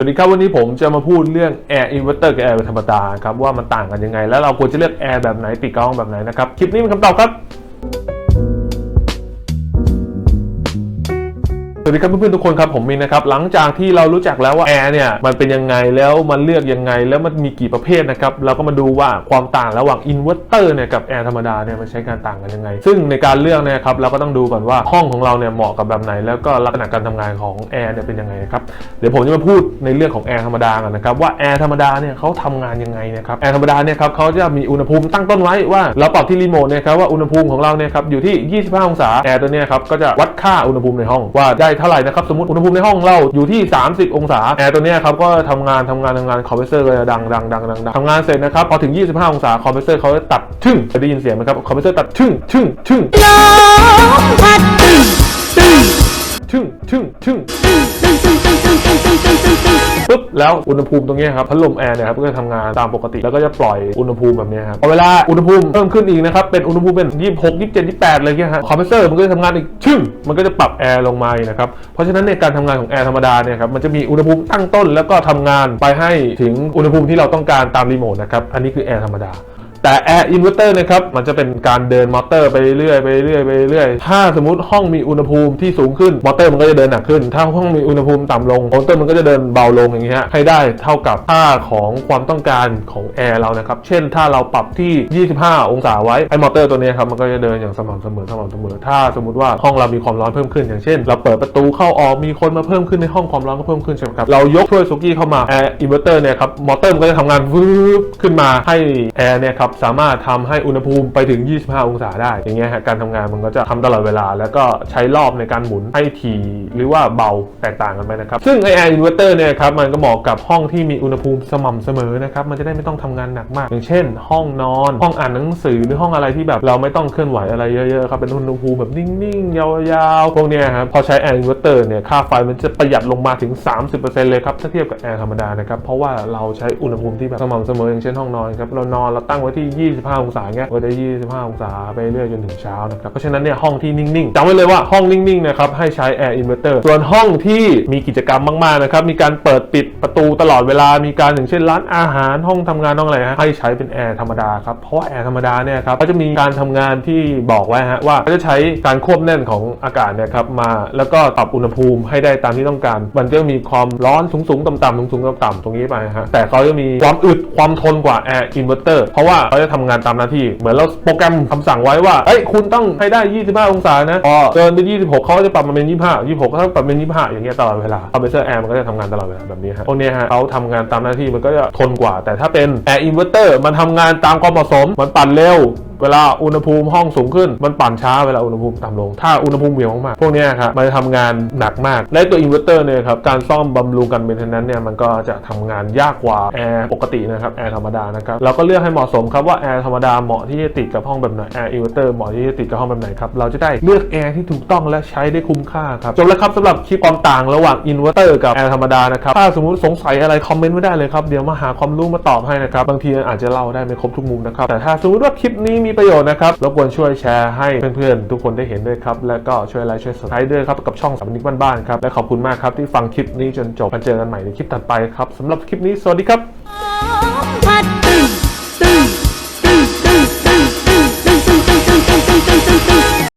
สวัสดีครับวันนี้ผมจะมาพูดเรื่อง Air Inverter กับ Air ธรรมดาครับว่ามันต่างกันยังไง แล้วเราควรจะเลือก Air แบบไหนติดกล้องแบบไหนนะครับ คลิปนี้เป็นคำตอบครับ วัสดีครับเพื่อนๆทุกคนครับผมมินนะครับหลังจากที่เรารู้จักแล้วว่าแอร์เนี่ยมันเป็นยังไงแล้วมันเลือกยังไงแล้วมันมีกี่ประเภทนะครับเราก็มาดูว่าความต่างระหว่างอินเวอร์เตอร์เนี่ยกับแอร์ธรรมดาเนี่ยมันใช้การต่างกันยังไง ซึ่งในการเลือกเนี่ยครับเราก็ต้องดูก่อนว่าห้องของเราเนี่ยเหมาะกับแบบไหน แล้วก็ลักษณะการทำงานของแอร์เนี่ยเป็นยังไงครับเดี๋ยวผมจะมาพูดในเรื่องของแอร์ธรรมดากันนะครับว่าแอร์ธรรมดาเนี่ยเขาทำงานยังไงนะครับแอร์ธรรมดาเนี่ยครับเขาจะมีอุณหภูมิตั้งต้นไว้ว่าเราปรับที่รีโมทเนี่ยครับว่าอุณหภูมิของเราเนี่ยครับอยู่ที่ 25 องศาแอร์ตัวเนี้ยครับก็จะวัดค่าอุณหภูมิในห้องว่าได้เท่าไหร่นะครับ สมมติอุณหภูมิในห้องเราอยู่ที่ 30 องศาแอร์ตัวเนี้ยครับก็ทำงานทำงานทำงานคอมเพรสเซอร์ก็จะดังดังดังดังดังทำงานเสร็จนะครับพอถึง 25 องศาคอมเพรสเซอร์เขาจะตัดทึ่งจะได้ยินเสียงไหมครับคอมเพรสเซอร์ตัดทึ่งทึ่งทึ่งทึ่งทึ่งทึ่ง ปุ๊บแล้วอุณหภูมิตรงเนี้ยครับพัดลมแอร์เนี่ยครับก็จะทำงานตามปกติแล้วก็จะปล่อยอุณหภูมิแบบเนี้ยครับพอเวลาอุณหภูมิเพิ่มขึ้นอีกนะครับเป็นอุณหภูมิเป็น 26 27 28เลยเงี้ยฮะคอมเพรสเซอร์มันก็จะทำงานอีกชึ่งมันก็จะปรับแอร์ลงมานะครับเพราะฉะนั้นในการทำงานของแอร์ธรรมดาเนี่ยครับมันจะมีอุณหภูมิตั้งต้นแล้วก็ทำงานไปให้ถึงอุณหภูมิที่เราต้องการตามรีโมทนะครับอันนี้คือแอร์ธรรมดา แต่อ Air Inverter นะครับมันจะเป็นการเดินมอเตอร์ไปเรื่อยไปเรื่อยไปเรื่อยถ้าสมมติห้องมีอุณหภูมิที่สูงขึ้นมอเตอร์มันก็จะเดินหนักขึ้น ถ้าห้องมีอุณหภูมิต่ำลงมอเตอร์มันก็จะเดินเบาลงอย่างเงี้ยให้ได้เท่ากับค่าของความต้องการของแอร์เรานะครับเช่นถ้าเราปรับที่ 25 องศาไว้ไอ้มอเตอร์ตัวนี้ครับมันก็จะเดินอย่างสม่ำเสมอสม่ำเสมอ ถ้าสมมติว่าห้องเรามีความร้อนเพิ่มขึ้น อย่างเช่น เราเปิดประตูเข้าออกมีคนมาเพิ่มขึ้นในห้องความร้อนก็เพิ่มขึ้นใช่ไหมครับเรายกถ้วยซุกี้เข้ามา Air Inverter เนี่ยครับมอเตอร์มันก็จะทำงานวืบขึ้นมาให้แอร์เนี่ยครับสามารถทำให้อุณหภูมิไปถึง 25 องศาได้ อย่างเงี้ยฮะการทำงานมันก็จะทำตลอดเวลา แล้วก็ใช้รอบในการหมุนให้ถี่หรือว่าเบาแตกต่างกันไปนะครับ ซึ่งไอแอร์อินเวอร์เตอร์เนี่ยครับมันก็เหมาะกับห้องที่มีอุณหภูมิสม่ำเสมอนะครับมันจะได้ไม่ต้องทำงานหนักมาก อย่างเช่น ห้องนอน ห้องอ่านหนังสือหรือห้องอะไรที่แบบเราไม่ต้องเคลื่อนไหวอะไรเยอะๆครับเป็นอุณหภูมิแบบนิ่งๆยาวๆพวกเนี้ยครับพอใช้แอร์อินเวอร์เตอร์เนี่ยค่าไฟมันจะประหยัดลงมาถึง 30%เลยครับถ้าเทียบกับแอร์ธรรมดานะครับเพราะว่าเราใช้อุณหภูมิที่แบบสม่ำเสมออย่างเช่นห้องนอนครับเรานอนเราตั้งไว้ที่ 25 องศาเงี้ยก็ได้25 องศาไปเรื่อยจนถึงเช้านะครับเพราะฉะนั้นเนี่ยห้องที่นิ่งๆจำไว้เลยว่าห้องนิ่งๆนะครับให้ใช้แอร์อินเวอร์เตอร์ส่วนห้องที่มีกิจกรรมมากๆนะครับมีการเปิดปิดประตูตลอดเวลามีการอย่างเช่นร้านอาหารห้องทำงานห้องอะไรฮะให้ใช้เป็นแอร์ธรรมดาครับเพราะแอร์ธรรมดาเนี่ยครับก็จะมีการทำงานที่บอกไว้ฮะว่าเขาจะใช้การควบแน่นของอากาศเนี่ยครับมาแล้วก็ปรับอุณหภูมิให้ได้ตามที่ต้องการ มันก็มีความร้อนสูงๆต่ำๆสูงๆต่ำๆตรงนี้ไปฮะแต่เขาจะมีความอึดความทนกว่าแอร์อินเวอร์เตอร์เพราะว่าเขาจะทำงานตามหน้าที่ เหมือนเราโปรแกรมคำสั่งไว้ว่าเอ้ยคุณต้องให้ได้ 25 องศานะพอเกินไป 26เขาก็จะปรับมาเป็น 25 26ก็ต้องปรับเป็น 25 อย่างเงี้ยตลอดเวลาคอมเพรสเซอร์แอร์มันก็จะทำงานตลอดเวลาแบบนี้ฮะพวกเนี้ยฮะเขาทำงานตามหน้าที่มันก็จะทนกว่า แต่ถ้าเป็นแอร์อินเวอร์เตอร์มันทำงานตามความเหมาะสมมันปั่นเร็ว เวลาอุณหภูมิห้องสูงขึ้นมันปั่นช้าเวลาอุณหภูมิต่ำลง ถ้าอุณหภูมิเหวี่ยงมากๆพวกนี้ครับมันจะทำงานหนักมาก และตัวอินเวอร์เตอร์เนี่ยครับการซ่อมบำรุงกันเป็นนั้นเนี่ยมันก็จะทำงานยากกว่าแอร์ปกตินะครับแอร์ธรรมดานะครับเราก็เลือกให้เหมาะสมครับว่าแอร์ธรรมดาเหมาะที่จะติดกับห้องแบบไหนแอร์อินเวอร์เตอร์เหมาะที่จะติดกับห้องแบบไหนครับเราจะได้เลือกแอร์ที่ถูกต้องและใช้ได้คุ้มค่าครับจบแล้วครับสำหรับคลิปความต่างระหว่างอินเวอร์เตอร์กับแอร์ธรรมดานะครับถ้าสมมติสงสัยอะไรคอมเมนต์ไว้ได้เลยครับเดี๋ยวมาหาความรู้มาตอบให้นะครับบางทีอาจจะเล่าได้ไม่ครบทุกมุมนะครับแต่ถ้าสมมติว่าคลิปนี้มีีประโยชน์นะครับรบกวนช่วยแชร์ให้เพื่อนๆ ทุกคนได้เห็นด้วยครับ และก็ช่วยไลค์ช่วยสไครต์ด้วยครับ กับช่องสามนิกบ้านๆครับ และขอบคุณมากครับที่ฟังคลิปนี้จนจบมาเจอกันใหม่ในคลิปถัดไปครับสำหรับคลิปนี้สวัสดีครับพัดตึ้งตึ้งตึ้งตึ้งตึ้งตึ้งตึ้งตึ้งตึ้งตึ้งตึ้ง